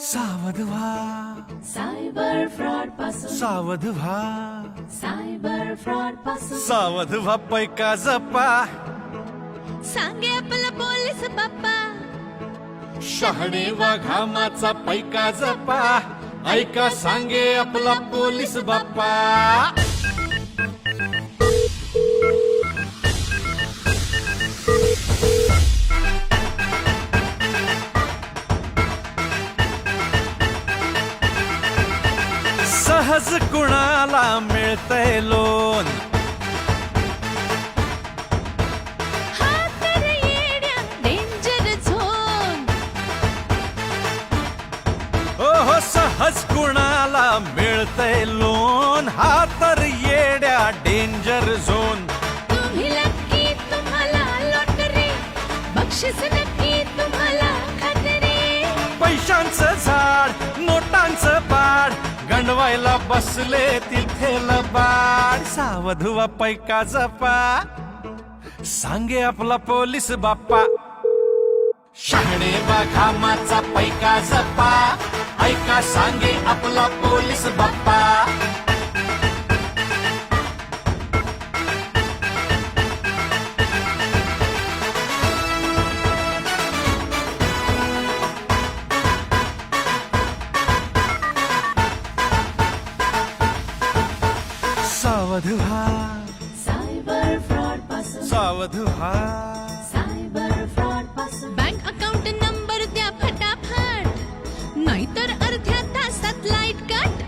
सावध व्हा सायबर फ्रॉडपासून सावध व्हा सायबर फ्रॉडपासून सावध व्हा पैका जपा. सांगे आपला पोलीस बाप्पा. शहाणे वा घामाचा पैका जपा. ऐका सांगे आपला पोलीस बाप्पा. सहज कुणाला मिळतंय लोन? सहज कुणाला मिळतंय लोन? हा तर येड्या डेंजर झोन तुम्ही लक्की तुम्हाला लॉटरी बक्षीस नक्की तुम्हाला खात्री. पैशांचं झाड नोटांचं गंडवायला बसले तिथे लबाड सावधुवा पैका जपा. सांगे आपला पोलीस बाप्पा. शहाणे बा घामाचा पैका जपा. ऐका सांगे आपला पोलीस बाप्पा. सावध व्हा सायबर फ्रॉडपासून. बँक अकाउंट नंबर द्या फटाफट. नाहीतर अर्ध्या तासात लाइट कट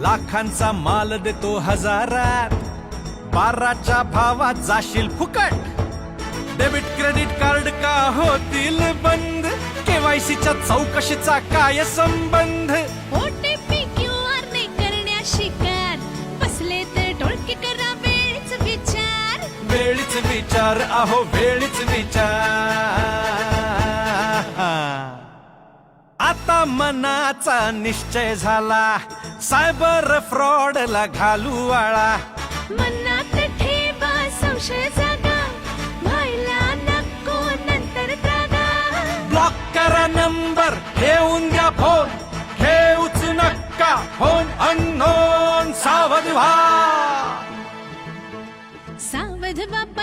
लाखांचा माल देतो हजारात. बाराच्या भावात जाशील फुकट. डेबिट क्रेडिट कार्ड का होतील बंद? केवायसीच्या चौकशीचा काय संबंध? विचार अहो वेळीच विचार. आता मनाचा निश्चय झाला सायबर फ्रॉडला घालू आळा. मनात ठेवा संशय जागा व्हायला नको नंतर जागा. ब्लॉक करा नंबर घेऊन द्या फोन घेऊच नक्का फोन अननोन सावध व्हा. सावध बापाई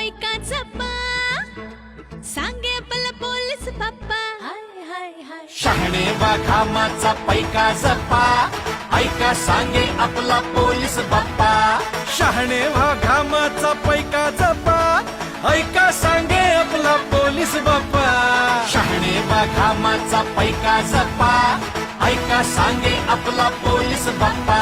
हाय शहाणे वा घामाचा पैका जपा ऐका सांगे आपला पोलीस बाप्पा. शहाणे वा घामाचा पैका जपा ऐका सांगे आपला पोलीस बाप्पा. शहाणे वा घामाचा पैका जपा ऐका सांगे आपला पोलीस बाप्पा.